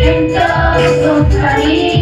Entonces,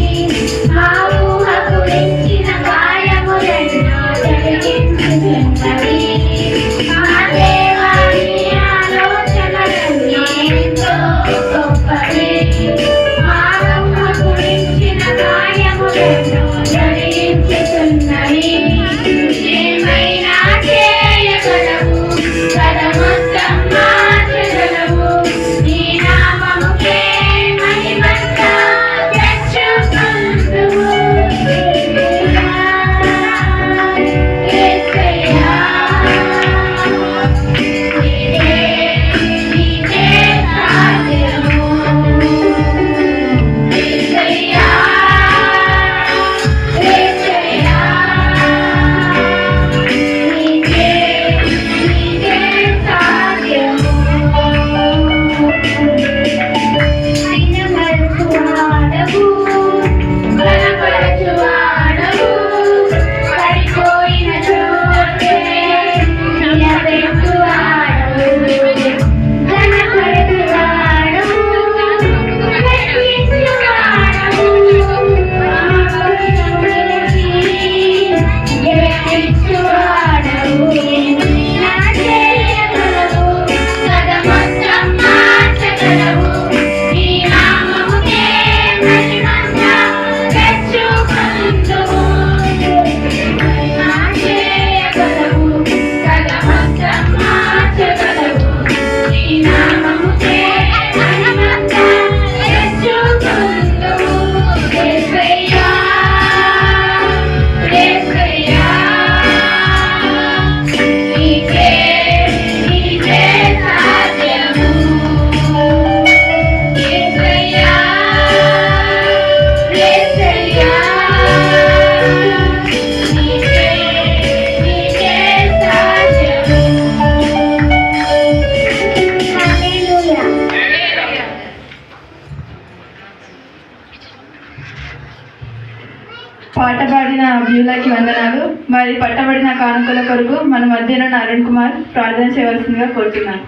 పాట పాడిన వ్యూలకి వందనాలు. మరి పట్టబడిన కానుకల కొరకు మన మధ్యన అరుణ్ కుమార్ ప్రార్థన చేయవలసిందిగా కోరుతున్నాను.